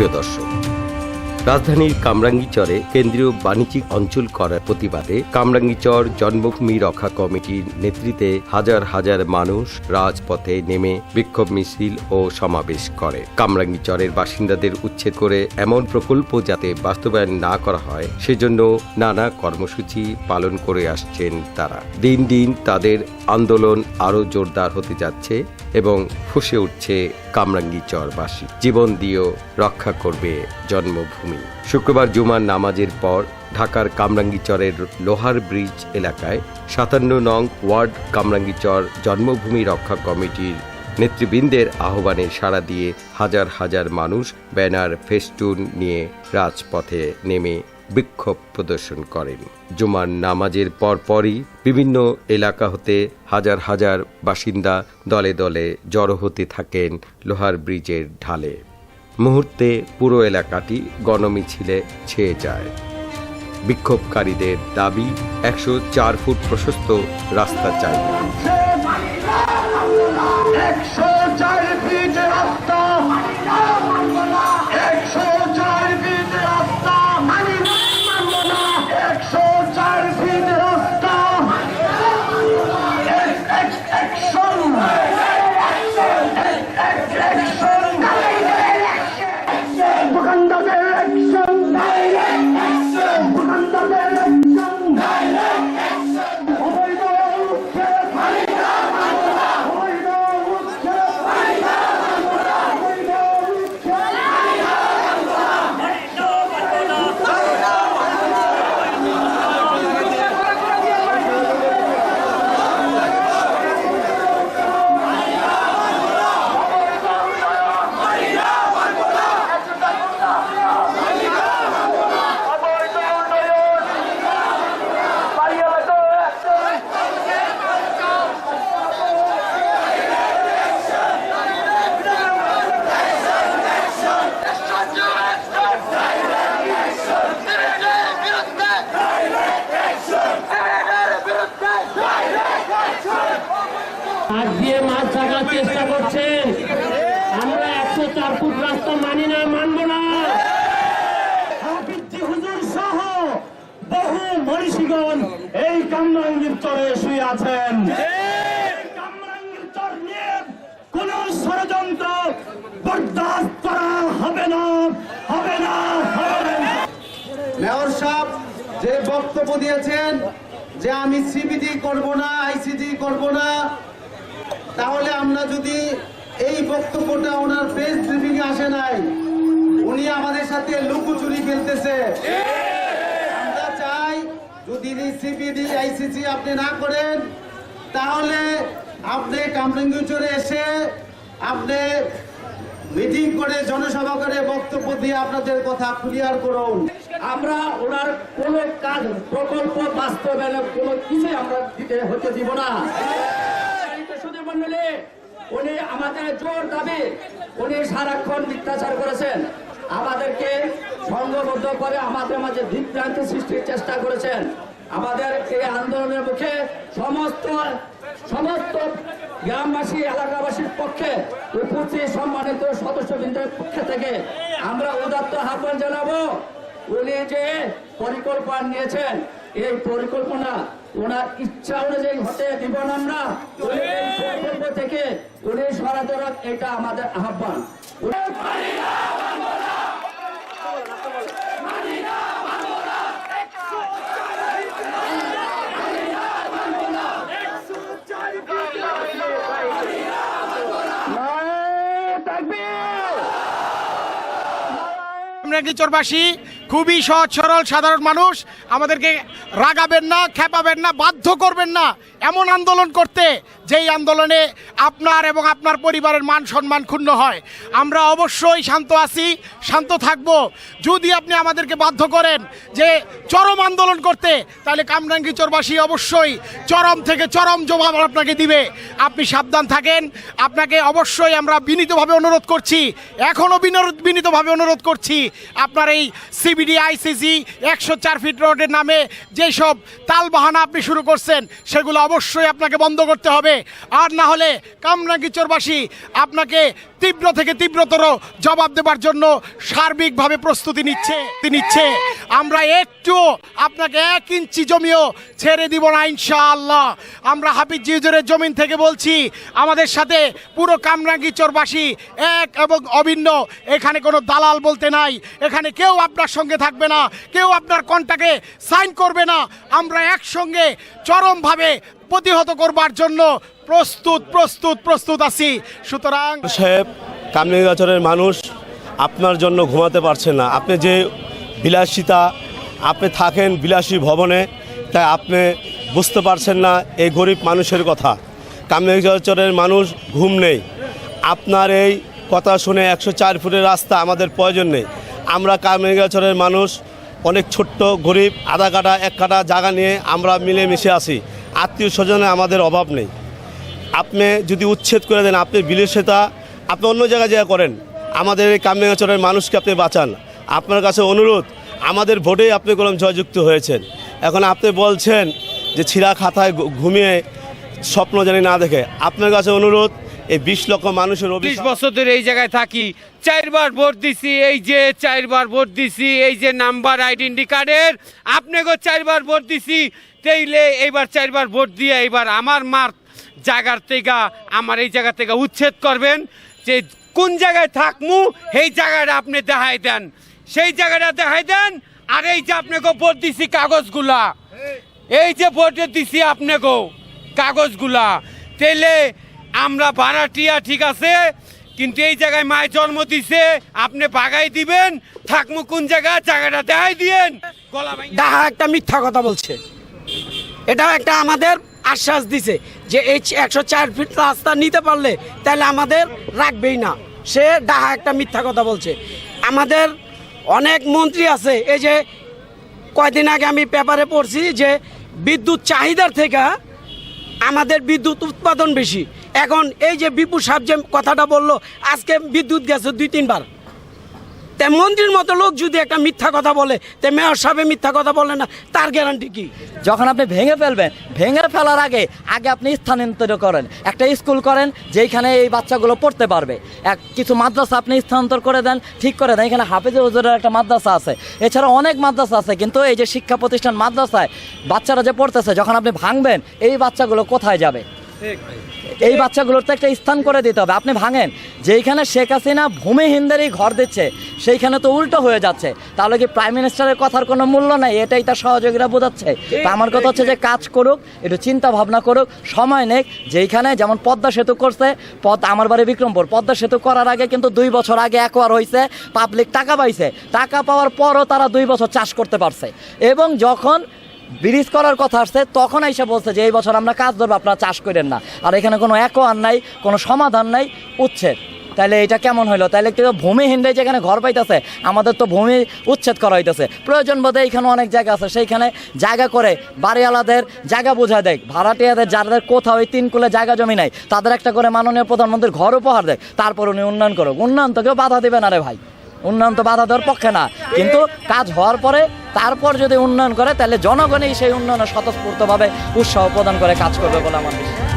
প্রিয় দর্শক, রাজধানীর কামরাঙ্গীচরে কেন্দ্রীয় বাণিজ্যিক অঞ্চল করার প্রতিবাদে কামরাঙ্গীচর জন্মভূমি রক্ষা কমিটির নেতৃত্বে হাজার হাজার মানুষ রাজপথে নেমে বিক্ষোভ মিছিল ও সমাবেশ করে। কামরাঙ্গীচরের বাসিন্দাদের উচ্ছেদ করে এমন প্রকল্প যাতে বাস্তবায়ন না করা হয়, সেজন্য নানা কর্মসূচি পালন করে আসছেন তারা। দিন দিন তাদের আন্দোলন আরও জোরদার হতে যাচ্ছে এবং ফুসে উঠছে কামরাঙ্গি চরবাসী। জীবন দিয়েও রক্ষা করবে জন্মভূমি। শুক্রবার জুমার নামাজের পর ঢাকার কামরাঙ্গীচরের লোহার ব্রিজ এলাকায় সাতান্ন নং ওয়ার্ড কামরাঙ্গীচর জন্মভূমি রক্ষা কমিটির নেতৃবৃন্দের আহ্বানে সাড়া দিয়ে হাজার হাজার মানুষ ব্যানার, ফেস্টুন নিয়ে রাজপথে নেমে বিক্ষোভ প্রদর্শন করেন। জুমার নামাজের পরপরই বিভিন্ন এলাকা হতে হাজার হাজার বাসিন্দা দলে দলে জড়ো হতে থাকেন লোহার ব্রিজের ঢালে। মুহূর্তে পুরো এলাকাটি গণমিছিলে ছেয়ে যায়। বিক্ষোভকারীদের দাবি, একশো চার ফুট প্রশস্ত রাস্তা চাই। একশো চার হাত দিয়ে মাছ থাকার চেষ্টা করছেন। আমরা একশো চার ফুট রাস্তা মানি না, মানবো না। বহু মনীষীগণ এই কামরাঙ্গীর চরে শুয়ে আছেন। কোন ষড়যন্ত্র বরদাস্ত করা হবে না হবে না হবে না। মেয়র সাহেব, যে বক্তব্য দিয়েছেন যে আমি সিবিডি করব না, আইসিডি করব না তাহলে আমরা যদি এই বক্তব্যটা ওনার প্রেস ব্রিফিং আসে নাই, উনি আমাদের সাথে লুকোচুরি খেলতেছে। আমরা চাই যদি সিবিডি আইসিসি আপনি না করেন, তাহলে আপনি কামরাঙ্গিচরে এসে আপনি মিটিং করে, জনসভা করে বক্তব্য দিয়ে আপনাদের কথা ক্লিয়ার করুন। আমরা ওনার কোন কাজ, প্রকল্প বাস্তবায়নের কোনো কিছুই আমরা দিতে হতে দিব না। মন্ডলী উনি আমাদের জোর দাবি, উনি সারাক্ষণ মিথ্যাচার করেছেন। আমাদেরকে সংঘবদ্ধ করে আমাদের মাঝে বিভ্রান্তি সৃষ্টির চেষ্টা করেছেন। আমাদের এই আন্দোলনের মুখে সমস্ত সমস্ত গ্রামবাসী, এলাকাবাসীর পক্ষে উপস্থিত সম্মানিত সদস্যবৃন্দের পক্ষে থেকে আমরা উদাত্ত আহ্বান জানাব। উনি যে পরিকল্পনা নিয়েছেন, এই পরিকল্পনা ওনার ইচ্ছা অনুযায়ী হতে দিব না আমরা। থেকে উনি সরাতে এটা আমাদের আহ্বান। চরবাসী? খুবই সহজ, সরল, সাধারণ মানুষ। আমাদেরকে রাগাবেন না, খেপাবেন না, বাধ্য করবেন না এমন আন্দোলন করতে যেই আন্দোলনে আপনার এবং আপনার পরিবারের মান সম্মান ক্ষুণ্ণ হয়। আমরা অবশ্যই শান্ত আছি, শান্ত থাকব। যদি আপনি আমাদেরকে বাধ্য করেন যে চরম আন্দোলন করতে, তাহলে কামরাঙ্গি চরবাসী অবশ্যই চরম থেকে চরম জবাব আপনাকে দিবে। আপনি সাবধান থাকেন। আপনাকে অবশ্যই আমরা বিনীতভাবে অনুরোধ করছি এখনও বিনীতভাবে অনুরোধ করছি আপনার এই সিবি সিবিডি আইসিসি একশো চার ফিট রোডের নামে যেসব তালবাহানা আপনি শুরু করছেন, সেগুলো অবশ্যই আপনাকে বন্ধ করতে হবে। আর না হলে কামরাঙ্গিচরবাসী আপনাকে তীব্র থেকে তীব্রতর জবাব দেবার জন্য সার্বিকভাবে প্রস্তুতি নিচ্ছে নিচ্ছে। আমরা একটু আপনাকে এক ইঞ্চি জমিও ছেড়ে দিব না, ইনশাআল্লাহ। আমরা হাফিজ জিউজুরের জমিন থেকে বলছি, আমাদের সাথে পুরো কামরাঙ্গিচরবাসী এক এবং অভিন্ন। এখানে কোনো দালাল বলতে নাই। এখানে কেউ আপনার সঙ্গে থাকবে না। কেউ আপনার কন্টাকে সাইন করবে না। আমরা একসঙ্গে চরমভাবে প্রতিহত করবার জন্য প্রস্তুত প্রস্তুত প্রস্তুত আছি। সুতরাং সাহেব কামলিঙ্গাচরের মানুষ আপনার জন্য ঘুমাতে পারছে না। আপনি যে বিলাসিতা, আপনি থাকেন বিলাসী ভবনে, তাই আপনি বুঝতে পারছেন না এই গরিব মানুষের কথা। কামলিঙ্গাচরের মানুষ ঘুম নেই। আপনার এই কথা শুনে একশো চার ফুটের রাস্তা আমাদের প্রয়োজন নেই। আমরা কামলিঙ্গাচরের মানুষ, অনেক ছোট্ট, গরিব, আধা কাটা এক কাটা জায়গা নিয়ে আমরা মিলেমিশে আছি। আত্মীয় স্বজনে আমাদের অভাব নেই। আপনি যদি উচ্ছেদ করে দেন, আপনি বিলেসিতা, আপনি অন্য জায়গায় জায়গা করেন। আমাদের এই কামরাঙ্গাচরের মানুষকে আপনি বাঁচান। আপনার কাছে অনুরোধ, আমাদের ভোটেই আপনি কলম জয়যুক্ত হয়েছেন। এখন আপনি বলছেন যে ছিঁড়া খাতায় ঘুমিয়ে স্বপ্ন জানি না দেখে। আপনার কাছে অনুরোধ এই বিশ লক্ষ মানুষের অভিশাপ। বছর ধরে এই জায়গায় থাকি। চারবার ভোট দিছি এই যে চারবার ভোট দিছি এই যে নাম্বার আইডেন্টি কার্ডের। আপনাকেও চারবার ভোট দিছি। তেইলে এইবার চারবার ভোট দিয়ে এইবার আমার মার জায়গার থেকে আমার এই জায়গা থেকে উচ্ছেদ করবেন যে কোন জায়গায় থাকমু সেই জায়গাটা আপনি দেখাই দেন। সেই জায়গাটা দেখাই দেন আর এই যে আপনাকে ভোট দিছি কাগজগুলা। এই যে ভোট দিছি আপনাকেও কাগজগুলা। তেলে আমরা ভাড়াটিয়া ঠিক আছে, কিন্তু এই জায়গায় মায়ের জন্ম দিছে, আপনি বাগাই দিবেন, থাকমু কোন জায়গা, জায়গাটা দেখাই দিয়েন। ডাহা একটা মিথ্যা কথা বলছে। এটা একটা আমাদের আশ্বাস দিছে যে এই একশো চার ফিট রাস্তা নিতে পারলে তাহলে আমাদের রাখবেই না। সে ডাহা একটা মিথ্যা কথা বলছে। আমাদের অনেক মন্ত্রী আছে, এই যে কয়দিন আগে আমি পেপারে পড়ছি যে বিদ্যুৎ চাহিদার থেকে আমাদের বিদ্যুৎ উৎপাদন বেশি। এখন এই যে বিপু সাহেব যে কথাটা বলল আজকে বিদ্যুৎ গেছে দুই তিনবার। তে মন্ত্রীর মতো লোক যদি একটা মিথ্যা কথা বলে তে মেয়র সাহেব মিথ্যা কথা বলে না তার গ্যারান্টি কি? যখন আপনি ভেঙে ফেলবেন ভেঙে ফেলার আগে আগে আপনি স্থানান্তর করেন। একটা স্কুল করেন যেইখানে এই বাচ্চাগুলো পড়তে পারবে। এক কিছু মাদ্রাসা আপনি স্থানান্তর করে দেন ঠিক করে দেন। এখানে হাফেজে হুজুরের একটা মাদ্রাসা আছে। এছাড়া অনেক মাদ্রাসা আছে কিন্তু এই যে শিক্ষা প্রতিষ্ঠান মাদ্রাসায় বাচ্চারা যে পড়তেছে যখন আপনি ভাঙবেন এই বাচ্চাগুলো কোথায় যাবে? এই বাচ্চাগুলোর তো একটা স্থান করে দিতে হবে। আপনি ভাঙেন। যেইখানে শেখ হাসিনা ভূমিহীনদেরই ঘর দিচ্ছে সেইখানে তো উল্টো হয়ে যাচ্ছে। তাহলে কি প্রাইম মিনিস্টারের কথার কোনো মূল্য নাই? এটাই তার সহযোগীরা বোঝাচ্ছে। তা আমার কথা হচ্ছে যে কাজ করুক একটু চিন্তা ভাবনা করুক সময় নেক। যেইখানে যেমন পদ্মা সেতু করছে পদ আমার বাড়ি বিক্রমপুর পদ্মা সেতু করার আগে কিন্তু দুই বছর আগে একবার হয়েছে পাবলিক টাকা পাইছে। টাকা পাওয়ার পরও তারা দুই বছর চাষ করতে পারছে। এবং যখন ব্রিজ করার কথা আসছে, তখন এসে বলছে যে, এই বছর আমরা কাজ ধরবো, আপনারা চাষ করেন না। আর এখানে কোনো একোয়ার নাই, কোনো সমাধান নাই, উচ্ছেদ। তাহলে এটা কেমন হইল? তাহলে কিন্তু ভূমিহীনরাই যেখানে ঘর পাইতেছে, আমাদের তো ভূমি উচ্ছেদ করা হইতেছে। প্রয়োজন বোধে এইখানে অনেক জায়গা আছে, সেইখানে জায়গা করে বাড়িওয়ালাদের জায়গা বোঝা দেয়। ভাড়াটিয়াদের, যাদের কোথাও ওই তিন কুলে জায়গা জমি নাই, তাদের একটা করে মাননীয় প্রধানমন্ত্রীর ঘর উপহার দেয়। তারপর উনি উন্নয়ন করুক। উন্নয়ন তো কেউ বাধা দেবে না রে ভাই। উন্নয়ন তো বাধা দেওয়ার পক্ষে না। কিন্তু কাজ হওয়ার পরে, তারপর যদি উন্নয়ন করে, তাহলে জনগণই সেই উন্নয়নে স্বতঃস্ফূর্তভাবে উৎসাহ প্রদান করে কাজ করবে বলে আমার বিশ্বাস।